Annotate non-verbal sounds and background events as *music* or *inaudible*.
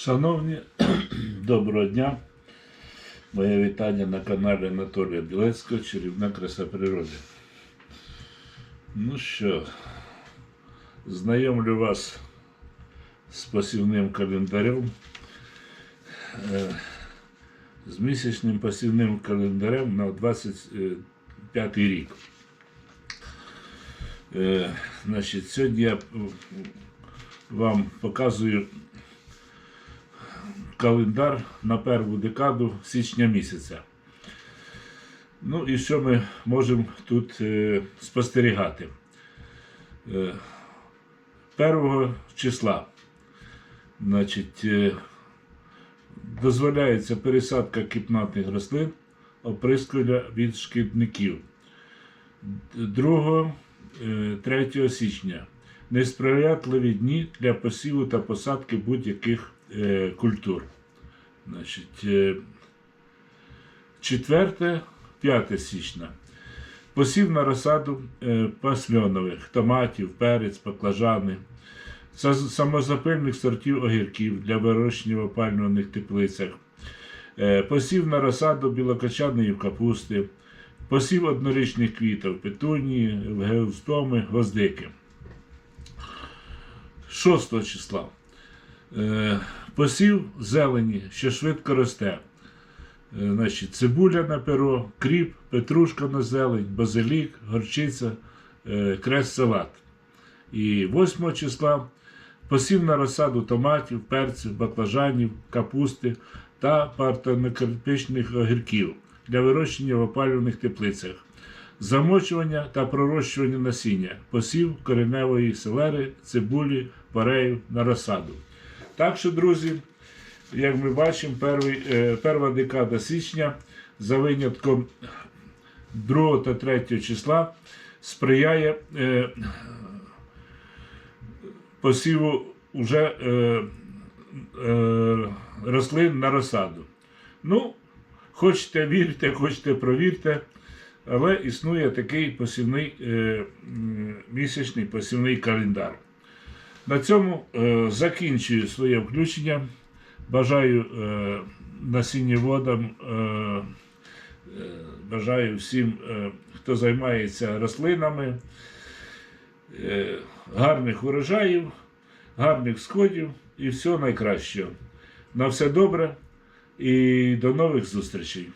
Шановні, *clears throat* доброго дня. Моє вітання на каналі Анатолія Білецького Чарівна краса природи. Ну що, знайомлю вас з посівним календарем, е, з місячним посівним календарем на 25 рік. Е, Значить, сьогодні я вам показую календар на перву декаду січня місяця. Ну і що ми можемо тут е, спостерігати? Е, 1 числа значить, е, дозволяється пересадка кіпнатних рослин, оприскування від шкідників. 2 е, 3 січня несприятливі дні для посіву та посадки будь-яких е, культур. Значить, е, 4 5 січня. Посів на розсаду е, пасльонових, томатів, перець, баклажани, са- самозапильних сортів огірків для вирощення в опалюваних теплицях, е, посів на розсаду білокочаної капусти, посів однорічних квітів, петунії, геостоми, гвоздики. 6 числа. Посів зелені, що швидко росте. Е, значить, цибуля на перо, кріп, петрушка на зелень, базилік, горчиця, е, крест салат. І 8 числа посів на розсаду томатів, перців, баклажанів, капусти та партенокарпічних огірків для вирощення в опалюваних теплицях. Замочування та пророщування насіння, посів кореневої селери, цибулі, парею на розсаду. Так що, друзі, як ми бачимо, перший, е, перша декада січня за винятком 2 та 3 числа сприяє е, посіву вже е, е, рослин на розсаду. Ну, хочете вірте, хочете провірте, але існує такий посівний е, місячний посівний календар. На цьому е, закінчую своє включення. Бажаю е, насіннєводам, е, е, бажаю всім, е, хто займається рослинами, е, гарних урожаїв, гарних сходів і всього найкращого. На все добре і до нових зустрічей!